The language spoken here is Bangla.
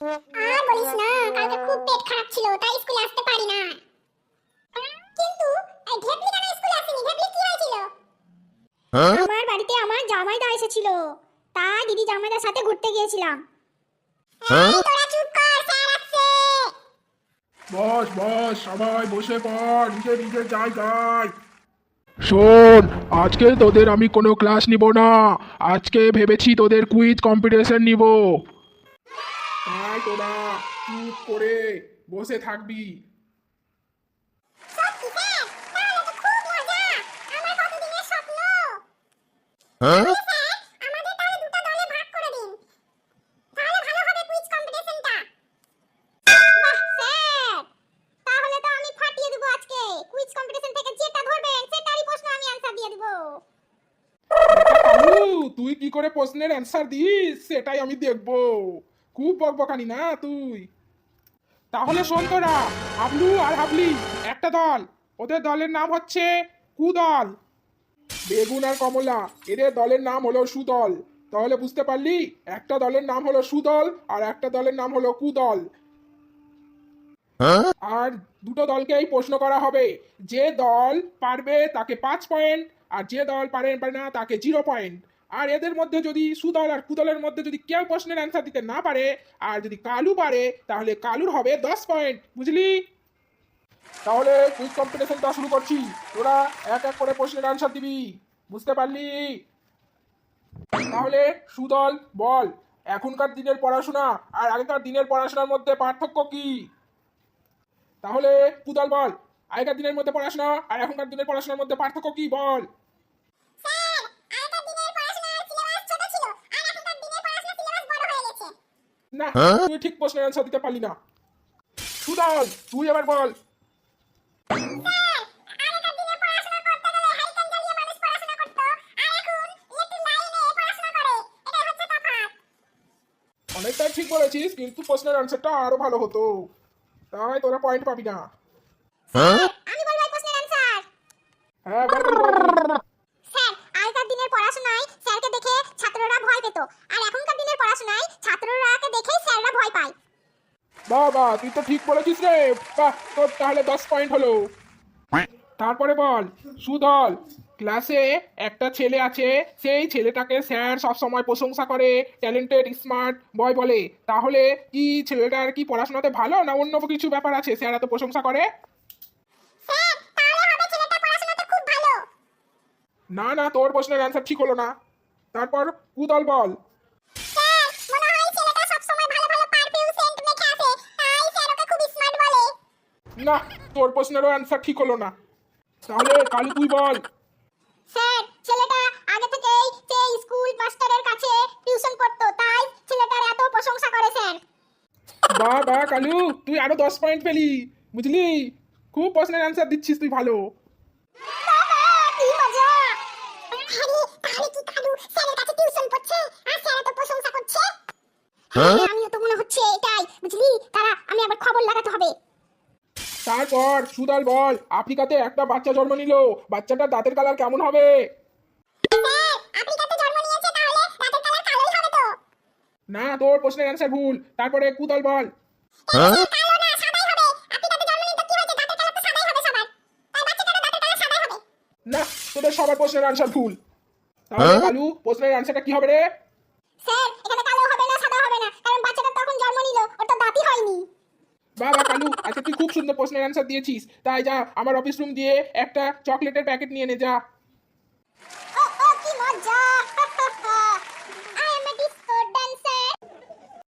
আর বলিস না কালকে খুব পেট খারাপ ছিল তাই স্কুলে আসতে পারি না। কিন্তু এই ঢেবলি কেন স্কুলে আসেনি? ঢেবলি কি হয়েছিল? আমার বাড়িতে আমার জামাইদা এসেছিল। তাই দিদি জামাইদার সাথে ঘুরতে গিয়েছিলাম। তোরা চুপ কর স্যার আসছে। বস বস সবাই বসে পড় নিজের নিজের জায়গায়। শোন আজকে তোদের আমি কোনো ক্লাস নিব না। আজকে ভেবেছি তোদের কুইজ কম্পিটিশন নিব। তাই তোরা চুপ করে বসে থাকবি। সত্যি স্যার তাহলে তো খুব মজা। আমার কতদিনের স্বপ্ন? তাহলে স্যার আমাদের তাহলে দুটো দলে ভাগ করে দিন। তাহলে ভালো হবে কুইজ কম্পিটিশনটা বাহ স্যার! তাহলে তো আমি ফাটিয়ে দেবো আজকে। কুইজ কম্পিটিশন থেকে যেটা ধরবেন সেটারই প্রশ্ন আমি অ্যানসার দেবো। কালু তুই কি করে প্রশ্নের অ্যান্সার দিস সেটাই আমি দেখব। খুব বকবকানি না তুই। তাহলে শোন তোরা হাবলু আর হাবলি, একটা দল। ওদের দলের নাম হচ্ছে কুদল। বেগুন আর কমলা, এদের দলের নাম হলো সুদল। তাহলে বুঝতে পারলি, একটা দলের নাম হলো সুদল আর একটা দলের নাম হলো কুদল। আর দুটো দলকে এই প্রশ্ন করা হবে, যে দল পারবে তাকে পাঁচ পয়েন্ট আর যে দল পারে না তাকে জিরো পয়েন্ট আর এদের মধ্যে যদি সুদল আর কুদলের মধ্যে যদি কেউ প্রশ্নের অ্যান্সার দিতে না পারে, আর যদি কালু পারে, তাহলে কালুর হবে দশ পয়েন্ট বুঝলি? তাহলে কুইজ কম্পিটিশনটা শুরু করছি। তোরা এক এক করে প্রশ্নের অ্যান্সার দিবি, বুঝতে পারলি? তাহলে সুদল, বল, এখনকার দিনের পড়াশোনা আর আগেকার দিনের পড়াশোনার মধ্যে পার্থক্য কি? তাহলে পুদল বল, আগেকার দিনের মধ্যে পড়াশোনা আর এখনকার দিনের পড়াশোনার মধ্যে পার্থক্য কি? বল স্যার আগেকার দিনের পড়াশোনার সিলেবাস ছোট ছিল আর এখনকার দিনের পড়াশোনার সিলেবাস বড় হয়ে গেছে না তুই ঠিক প্রশ্নের অ্যান্সার দিতে পারলি না। সুদল তুই এবার বল। স্যার আগেকার দিনে পড়াশোনা করতে গেলে হারিকেন জ্বালিয়ে মানুষ পড়াশোনা করতো আর এখন ইলেকট্রিক লাইনে পড়াশোনা করে এটাই হচ্ছে তফাৎ। অনেকটাই ঠিক বলেছিস কিন্তু প্রশ্নের অ্যান্সারটা আরও ভালো হতো। তাই তোরা পয়েন্ট পাবি না। হ্যাঁ বল বল, বল। স্যার আগেকার দিনের পড়াশোনায় স্যারকে দেখে ছাত্ররা ভয় পেত আর এখনকার দিনের পড়াশোনায় ছাত্ররাকে দেখেই স্যাররা ভয় পায় বাহ তুই তো ঠিক বলেছিস রে। বাহ তোর তাহলে দশ পয়েন্ট হলো। তারপরে বল সুদল ক্লাসে একটা ছেলে আছে সেই ছেলেটাকে স্যার সবসময় প্রশংসা করে ট্যালেন্টেড স্মার্ট বয় বলে। তাহলে কি ছেলেটার কি পড়াশোনাতে ভালো না অন্য কিছু ব্যাপার আছে? স্যার এত প্রশংসা করে? না না তোর প্রশ্নের অ্যান্সার ঠিক হলো না। তারপর কুদল বল না তোর প্রশ্নেরও অ্যান্সার ঠিক হলো না। তাহলে কালু তুই বল। স্যার ছেলেটা আগে থেকেই সেই স্কুল মাস্টারের কাছে টিউশন পড়তো তাই ছেলেটার এত প্রশংসা করে স্যার। বাহ বাহ কালু তুই আরও দশ পয়েন্ট পেলি বুঝলি? খুব প্রশ্নের অ্যান্সার দিচ্ছিস তুই ভালো। বাবা কি মজা আরে তাহলে কি কালু স্যারের কাছে টিউশন পড়ছে আর স্যার তো প্রশংসা করছে হ্যাঁ, আমিও তো মনে হচ্ছে এটাই বুঝলি তারা আমি আবার খবর লাগাতে হবে তারপর সুদল বল। আফ্রিকাতে একটা বাচ্চা জন্ম নিল। বাচ্চাটার দাঁতের কালার কেমন হবে? না তোর প্রশ্নের অ্যান্সার ভুল। তারপরে কুদল বল। না তোদের সবার প্রশ্নের অ্যান্সার ভুল। তাহলে কালু প্রশ্নের অ্যান্সারটা কি হবে রে? স্যার আচ্ছা তুই খুব সুন্দর প্রশ্নের অ্যান্সার দিয়েছিস। তাই যা, আমার অফিস রুম দিয়ে একটা চকলেটের প্যাকেট নিয়ে নে, যা। ও, কি মজা!